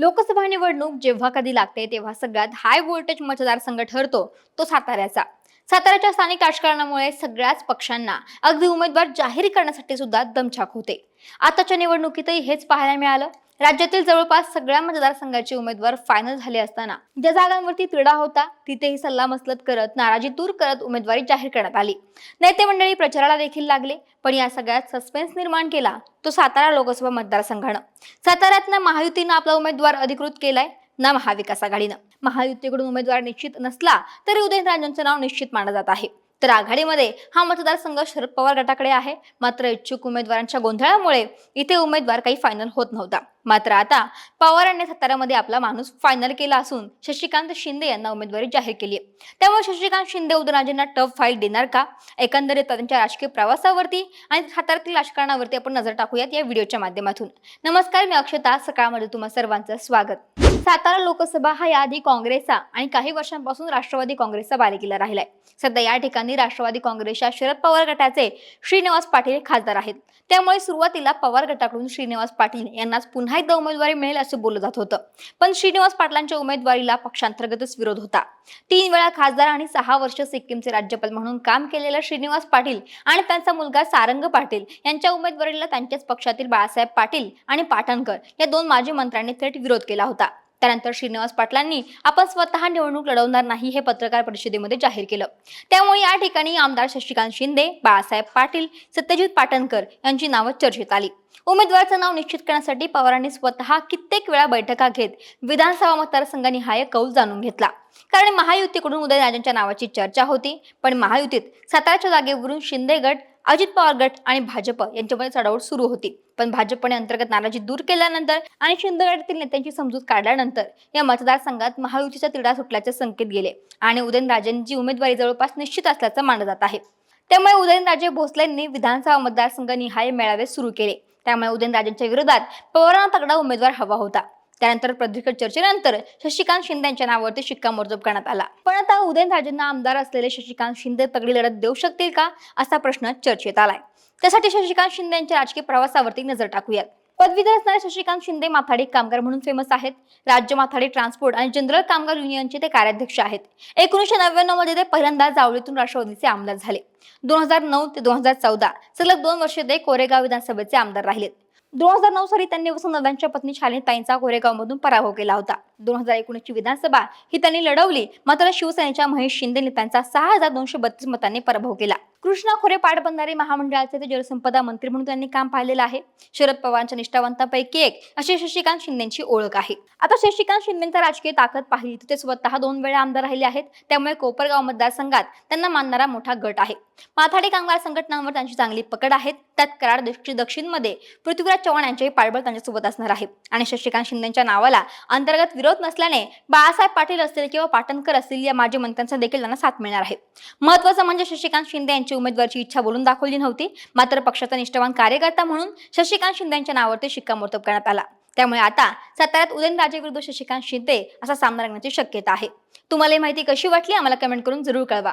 लोकसभा निवडणूक जेव्हा कधी लागते तेव्हा सगळ्यात हाय व्होल्टेज मतदारसंघ ठरतो तो साताऱ्याचा. साताऱ्याच्या स्थानिक राजकारणामुळे सगळ्याच पक्षांना अगदी उमेदवार जाहीर करण्यासाठी सुद्धा दमछाक होते. आताच्या निवडणुकीतही हेच पाहायला मिळालं. राज्यातील जवळपास सगळ्या मतदारसंघाचे उमेदवार फायनल झाले असताना ज्या जागांवरती तिढा होता तिथेही सल्लामसलत करत नाराजी दूर करत उमेदवारी जाहीर करण्यात आली. नेते मंडळी प्रचाराला देखील लागले पण या सगळ्यात सस्पेन्स निर्माण केला तो सातारा लोकसभा मतदारसंघानं. साताऱ्यात ना महायुतीनं आपला उमेदवार अधिकृत केलाय ना महाविकास आघाडीनं. महायुतीकडून उमेदवार निश्चित नसला तरी उदयनराजांचं नाव निश्चित मानलं जात आहे. तर आघाडीमध्ये हा मतदारसंघ शरद पवार गटाकडे आहे मात्र इच्छुक उमेदवारांच्या गोंधळामुळे इथे उमेदवार काही फायनल होत नव्हता. मात्र आता पवारांनी साताऱ्यामध्ये आपला माणूस फायनल केला असून शशिकांत शिंदे यांना उमेदवारी जाहीर केली आहे. त्यामुळे शशिकांत शिंदे उदयनराजेंना टफ फाईट देणार का? एकंदरीत त्यांच्या राजकीय प्रवासावरती आणि साताऱ्यातील राजकारणावरती आपण नजर टाकूयात या व्हिडिओच्या माध्यमातून. नमस्कार मी अक्षता. सकाळमध्ये तुम्हा सर्वांचं स्वागत. सातारा लोकसभा हा याआधी काँग्रेसचा आणि काही वर्षांपासून राष्ट्रवादी काँग्रेसचा बालेकिल्ला राहिलाय. सध्या या ठिकाणी राष्ट्रवादी काँग्रेसच्या शरद पवार गटाचे श्रीनिवास पाटील खासदार आहेत. त्यामुळे सुरुवातीला पवार गटाकडून श्रीनिवास पाटील यांनाच पुन्हा एकदा उमेदवारी मिळेल असं बोललं जात होतं. पण श्रीनिवास पाटलांच्या उमेदवारीला पक्षांतर्गतच विरोध होता. तीन वेळा खासदार आणि सहा वर्ष सिक्कीमचे राज्यपाल म्हणून काम केलेल्या श्रीनिवास पाटील आणि त्यांचा मुलगा सारंग पाटील यांच्या उमेदवारीला त्यांच्याच पक्षातील बाळासाहेब पाटील आणि पाटणकर या दोन माजी मंत्र्यांनी थेट विरोध केला होता. त्यानंतर श्रीनिवास पाटलांनी आपण स्वतः निवडणूक लढवणार नाही हे पत्रकार परिषदेमध्ये जाहीर केलं. त्यामुळे या ठिकाणी आमदार शशिकांत शिंदे बाळासाहेब पाटील सत्यजित पाटणकर यांची नावं चर्चेत आली. उमेदवाराचं नाव निश्चित करण्यासाठी पवारांनी स्वतः कित्येक वेळा बैठका घेत विधानसभा मतदारसंघानिहाय कौल जाणून घेतला. कारण महायुतीकडून उदयनराजांच्या नावाची चर्चा होती पण महायुतीत साताराच्या जागेवरून शिंदे गट अजित पवार गट आणि भाजप यांच्यामध्ये चढाओढ सुरू होती. पण भाजपने अंतर्गत नाराजी दूर केल्यानंतर आणि शिंदे गटातील नेत्यांची समजूत काढल्यानंतर या मतदारसंघात महायुतीचा तिढा सुटल्याचे संकेत गेले आणि उदयनराजेंची उमेदवारी जवळपास निश्चित असल्याचं मानलं जात आहे. त्यामुळे उदयनराजे भोसलेंनी विधानसभा मतदारसंघ निहाय मेळावे सुरू केले. त्यामुळे उदयनराजेंच्या विरोधात पवारांना तगडा उमेदवार हवा होता. त्यानंतर प्रदीर्घ चर्चेनंतर शशिकांत शिंदे यांच्या नावावरती शिक्कामोर्तब करण्यात आला. पण आता उदयनराजेंना आमदार असलेले शशिकांत शिंदे तगडी लढत देऊ शकतील का? असा प्रश्न चर्चेत आलाय. त्यासाठी शशिकांत शिंदे यांच्या राजकीय प्रवासावरती नजर टाकूयात. पदवीधर असणारे शशिकांत शिंदे माथाडी कामगार म्हणून फेमस आहेत. राज्य माथाडी ट्रान्सपोर्ट आणि जनरल कामगार युनियनचे ते कार्याध्यक्ष आहेत. एकोणीसशे नव्याण्णवमध्ये ते पहिल्यांदा जावळीतून राष्ट्रवादीचे आमदार झाले. दोन हजार नऊ ते दोन हजार चौदा सलग दोन वर्षे ते कोरेगाव विधानसभेचे आमदार राहिलेत. दोन हजार नऊ साली त्यांनी वसंतदादांच्या पत्नी शालिनीताईंचा कोरेगावमधून पराभव केला होता. दोन हजार एकोणीसची विधानसभा ही त्यांनी लढवली मात्र शिवसेनेच्या महेश शिंदे त्यांचा सहा हजार दोनशे बत्तीस मतांनी पराभव केला. कृष्णा खोरे पाटबंधारे महामंडळाचे ते जलसंपदा मंत्री म्हणून त्यांनी काम पाहिलेलं आहे. शरद पवारांच्या निष्ठावंतांपैकी एक अशी शशिकांत शिंदेची ओळख आहे. आता शशिकांत शिंदेचा राजकीय ताकद पाहिली तर ते स्वतः दोन वेळा आमदार राहिले आहेत. त्यामुळे कोपरगाव मतदारसंघात त्यांना मानणारा मोठा गट आहे. माथाडी कामगार संघटनांवर त्यांची चांगली पकड आहे. त्यात कराड दक्षिण दक्षिणमध्ये पृथ्वीराज चव्हाण यांचेही पाठबळ त्यांच्यासोबत असणार आहे. आणि शशिकांत शिंदेच्या नावाला अंतर्गत विरोध नसल्याने बाळासाहेब पाटील असतील किंवा पाटणकर असतील या माजी मंत्र्यांचा देखील त्यांना साथ मिळणार आहे. महत्वाचं म्हणजे शशिकांत शिंदे यांची उमेदवारची इच्छा बोलून दाखवली नव्हती. मात्र पक्षाचा निष्ठावान कार्यकर्ता म्हणून शशिकांत शिंदे यांच्या नावावरती शिक्कामोर्तब करण्यात आला. त्यामुळे आता साताऱ्यात उदयनराजे विरुद्ध शशिकांत शिंदे असा सामना रंगण्याची शक्यता आहे. तुम्हाला ही माहिती कशी वाटली? आम्हाला कमेंट करून जरूर कळवा.